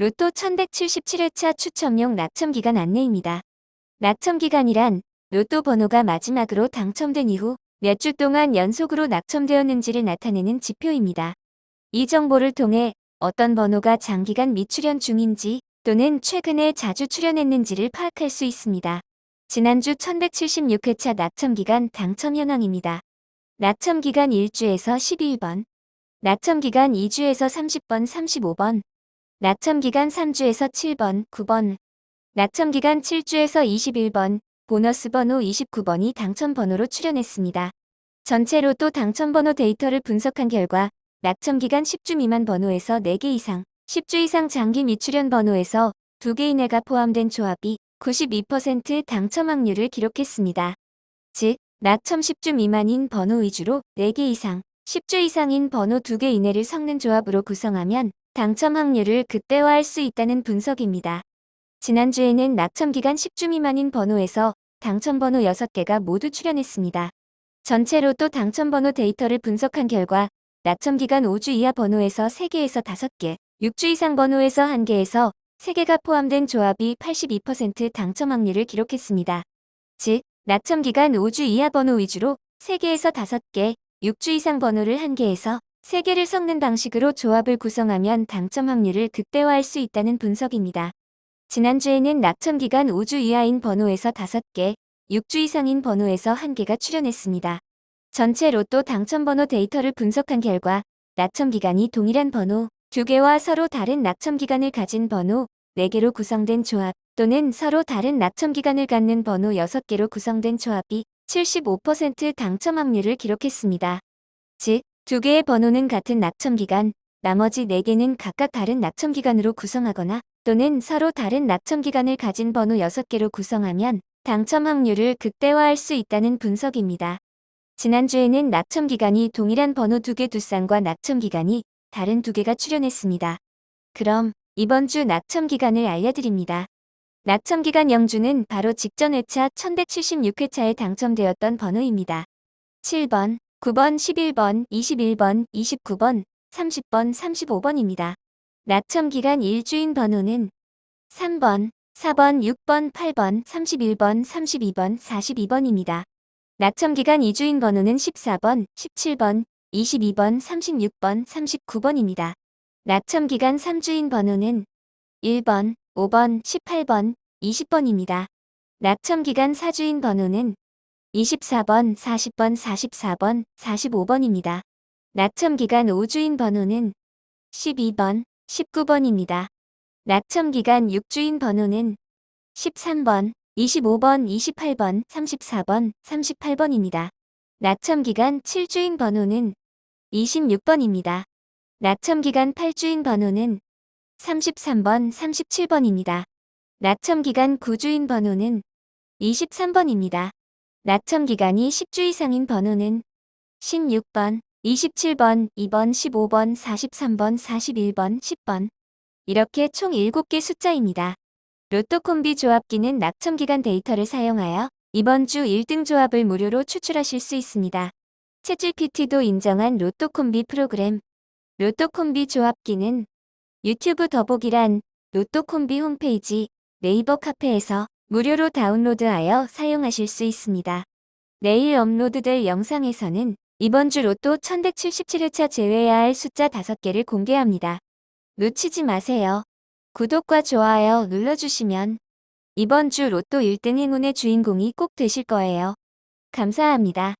로또 1177회차 추첨용 낙첨기간 안내입니다. 낙첨기간이란 로또 번호가 마지막으로 당첨된 이후 몇 주 동안 연속으로 낙첨되었는지를 나타내는 지표입니다. 이 정보를 통해 어떤 번호가 장기간 미출연 중인지 또는 최근에 자주 출연했는지를 파악할 수 있습니다. 지난주 1176회차 낙첨기간 당첨 현황입니다. 낙첨기간 1주에서 12번, 낙첨기간 2주에서 30번, 35번, 낙첨기간 3주에서 7번, 9번, 낙첨기간 7주에서 21번, 보너스 번호 29번이 당첨 번호로 출연했습니다. 전체 로 또 당첨 번호 데이터를 분석한 결과 낙첨기간 10주 미만 번호에서 4개 이상, 10주 이상 장기 미출연 번호에서 2개 이내가 포함된 조합이 92% 당첨 확률을 기록했습니다. 즉, 낙첨 10주 미만인 번호 위주로 4개 이상, 10주 이상인 번호 2개 이내를 섞는 조합으로 구성하면 당첨 확률을 극대화할 수 있다는 분석입니다. 지난주에는 낙첨 기간 10주 미만인 번호에서 당첨 번호 6개가 모두 출연했습니다. 전체 로또 당첨 번호 데이터를 분석한 결과 낙첨 기간 5주 이하 번호에서 3개에서 5개, 6주 이상 번호에서 1개에서 3개가 포함된 조합이 82% 당첨 확률을 기록했습니다. 즉, 낙첨 기간 5주 이하 번호 위주로 3개에서 5개, 6주 이상 번호를 1개에서 3개를 섞는 방식으로 조합을 구성하면 당첨 확률을 극대화할 수 있다는 분석입니다. 지난주에는 낙첨기간 5주 이하인 번호에서 5개, 6주 이상인 번호에서 1개가 출연했습니다. 전체 로또 당첨 번호 데이터를 분석한 결과 낙첨기간이 동일한 번호 2개와 서로 다른 낙첨기간을 가진 번호 4개로 구성된 조합 또는 서로 다른 낙첨기간을 갖는 번호 6개로 구성된 조합이 75% 당첨 확률을 기록했습니다. 즉, 2개의 번호는 같은 낙첨기간, 나머지 4개는 각각 다른 낙첨기간으로 구성하거나 또는 서로 다른 낙첨기간을 가진 번호 6개로 구성하면 당첨 확률을 극대화할 수 있다는 분석입니다. 지난주에는 낙첨기간이 동일한 번호 2개 두 쌍과 낙첨기간이 다른 2개가 출연했습니다. 그럼 이번 주 낙첨기간을 알려드립니다. 낙첨기간 영주는 바로 직전 회차 1176회차에 당첨되었던 번호입니다. 7번, 9번, 11번, 21번, 29번, 30번, 35번입니다. 낙첨 기간 1주인 번호는 3번, 4번, 6번, 8번, 31번, 32번, 42번입니다. 낙첨 기간 2주인 번호는 14번, 17번, 22번, 36번, 39번입니다. 낙첨 기간 3주인 번호는 1번, 5번, 18번, 20번입니다. 낙첨 기간 4주인 번호는 24번, 40번, 44번, 45번입니다. 낙첨기간 5주인 번호는 12번, 19번입니다. 낙첨기간 6주인 번호는 13번, 25번, 28번, 34번, 38번입니다. 낙첨기간 7주인 번호는 26번입니다. 낙첨기간 8주인 번호는 33번, 37번입니다. 낙첨기간 9주인 번호는 23번입니다. 낙첨 기간이 10주 이상인 번호는 16번, 27번, 2번, 15번, 43번, 41번, 10번 이렇게 총 7개 숫자입니다. 로또 콤비 조합기는 낙첨기간 데이터를 사용하여 이번 주 1등 조합을 무료로 추출하실 수 있습니다. 채질PT도 인정한 로또 콤비 프로그램 로또 콤비 조합기는 유튜브 더보기란 로또 콤비 홈페이지 네이버 카페에서 무료로 다운로드하여 사용하실 수 있습니다. 내일 업로드될 영상에서는 이번 주 로또 1177회차 제외해야 할 숫자 5개를 공개합니다. 놓치지 마세요. 구독과 좋아요 눌러주시면 이번 주 로또 1등 행운의 주인공이 꼭 되실 거예요. 감사합니다.